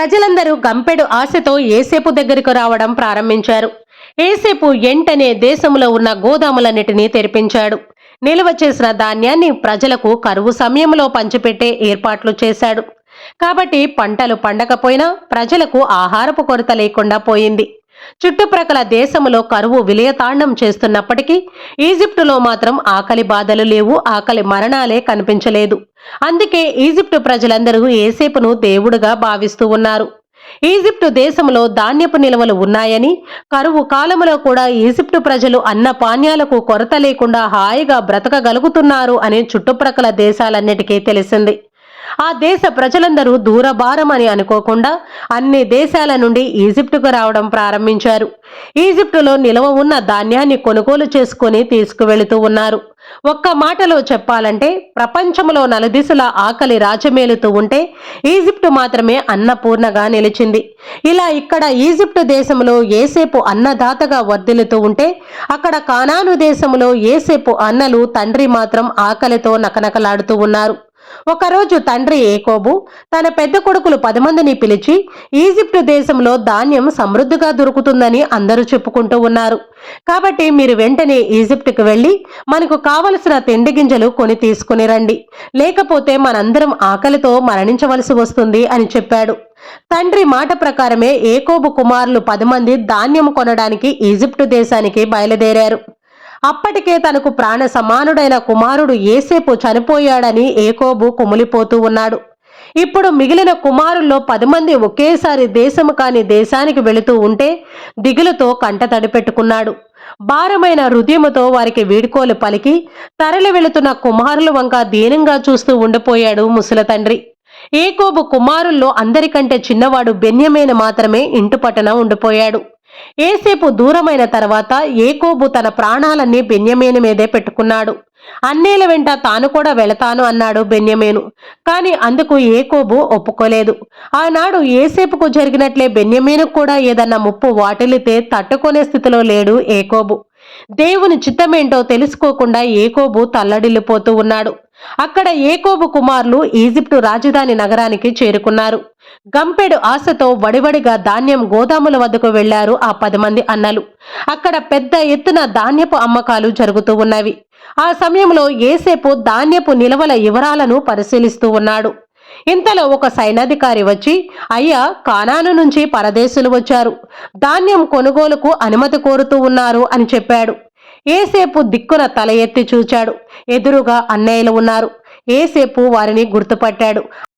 ప్రజలందరూ గంపెడు ఆశతో ఏసేపు దగ్గరకు రావడం ప్రారంభించారు. ఏసేపు ఎంటనే దేశంలో ఉన్న గోదాములన్నిటినీ తెరిపించాడు. నిల్వ చేసిన ధాన్యాన్ని ప్రజలకు కరువు సమయంలో పంచిపెట్టే ఏర్పాట్లు చేశాడు. కాబట్టి పంటలు పండకపోయినా ప్రజలకు ఆహారపు కొరత లేకుండా పోయింది. చుట్టుప్రక్కల దేశంలో కరువు విలయతాండం చేస్తున్నప్పటికీ ఈజిప్టులో మాత్రం ఆకలి బాధలు లేవు ఆకలి మరణాలే కనిపించలేదు. అందుకే ఈజిప్టు ప్రజలందరూ ఏసేపును దేవుడుగా భావిస్తూ ఉన్నారు. ఈజిప్టు దేశంలో ధాన్యపు నిల్వలు ఉన్నాయని కరువు కాలంలో కూడా ఈజిప్టు ప్రజలు అన్న పానీయాలకు కొరత లేకుండా హాయిగా బ్రతకగలుగుతున్నారు అని చుట్టుప్రక్కల దేశాలన్నిటికీ తెలిసింది. ఆ దేశ ప్రజలందరూ దూరభారం అని అనుకోకుండా అన్ని దేశాల నుండి ఈజిప్టుకు రావడం ప్రారంభించారు. ఈజిప్టులో నిలవ ఉన్న ధాన్యాన్ని కొనుగోలు చేసుకుని తీసుకువెళుతూ ఉన్నారు. ఒక్క మాటలో చెప్పాలంటే ప్రపంచంలో నలుదిశల ఆకలి రాజమేలుతూ ఉంటే ఈజిప్టు మాత్రమే అన్నపూర్ణగా నిలిచింది. ఇలా ఇక్కడ ఈజిప్టు దేశంలో ఏసేపు అన్నదాతగా వర్ధిల్లుతూ ఉంటే అక్కడ కానాను దేశంలో ఏసేపు అన్నలు తండ్రి మాత్రం ఆకలితో నకనకలాడుతూ ఉన్నారు. ఒకరోజు తండ్రి ఏకోబు తన పెద్ద కొడుకులు పది మందిని పిలిచి ఈజిప్టు దేశంలో ధాన్యం సమృద్ధిగా దొరుకుతుందని అందరూ చెప్పుకుంటూ ఉన్నారు. కాబట్టి మీరు వెంటనే ఈజిప్టుకు వెళ్ళి మనకు కావలసిన తిండి గింజలు కొని తీసుకుని రండి. లేకపోతే మనందరం ఆకలితో మరణించవలసి వస్తుంది అని చెప్పాడు. తండ్రి మాట ప్రకారమే ఏకోబు కుమారులు పది మంది ధాన్యం కొనడానికి ఈజిప్టు దేశానికి బయలుదేరారు. అప్పటికే తనకు ప్రాణ సమానుడైన కుమారుడు ఏసేపు చనిపోయాడని ఏకోబు కుమిలిపోతూ ఉన్నాడు. ఇప్పుడు మిగిలిన కుమారుల్లో పది మంది ఒకేసారి దేశము కాని దేశానికి వెళుతూ ఉంటే దిగులుతో కంట తడిపెట్టుకున్నాడు. భారమైన హృదయముతో వారికి వీడుకోలు పలికి తరలి వెళుతున్న కుమారుల వంక దీనంగా చూస్తూ ఉండిపోయాడు ముసల తండ్రి. ఏకోబు కుమారుల్లో అందరికంటే చిన్నవాడు బెన్యమేన మాత్రమే ఇంటి పట్టణ ఉండిపోయాడు. ఏసేపు దూరమైన తర్వాత ఏకోబు తన ప్రాణాలన్నీ బెన్యమేను మీదే పెట్టుకున్నాడు. అన్నేల వెంట తాను కూడా వెళతాను అన్నాడు బెన్యమేను. కాని అందుకు ఏకోబు ఒప్పుకోలేదు. ఆనాడు ఏసేపుకు జరిగినట్లే బెన్యమేను కూడా ఏదన్నా ముప్పు వాటిల్లితే తట్టుకునే స్థితిలో లేడు ఏకోబు. దేవుని చిత్తమేంటో తెలుసుకోకుండా ఏకోబు తల్లడిల్లిపోతూ ఉన్నాడు. అక్కడ ఏకోబు కుమారులు ఈజిప్టు రాజధాని నగరానికి చేరుకున్నారు. గంపెడు ఆశతో వడివడిగా ధాన్యం గోదాముల వద్దకు వెళ్ళారు ఆ పది మంది అన్నలు. అక్కడ పెద్ద ఎత్తున ధాన్యపు అమ్మకాలు జరుగుతూ ఉన్నవి. ఆ సమయంలో ఏసేపు ధాన్యపు నిల్వల వివరాలను పరిశీలిస్తూ ఉన్నాడు. ఇంతలో ఒక సైనాధికారి వచ్చి అయ్యా కానాను నుంచి పరదేశులు వచ్చారు. ధాన్యం కొనుగోలుకు అనుమతి కోరుతూ ఉన్నారు అని చెప్పాడు. ఏసేపు దిక్కున తల ఎత్తి చూచాడు. ఎదురుగా అన్నయ్యలు ఉన్నారు. ఏసేపు వారిని గుర్తుపట్టాడు.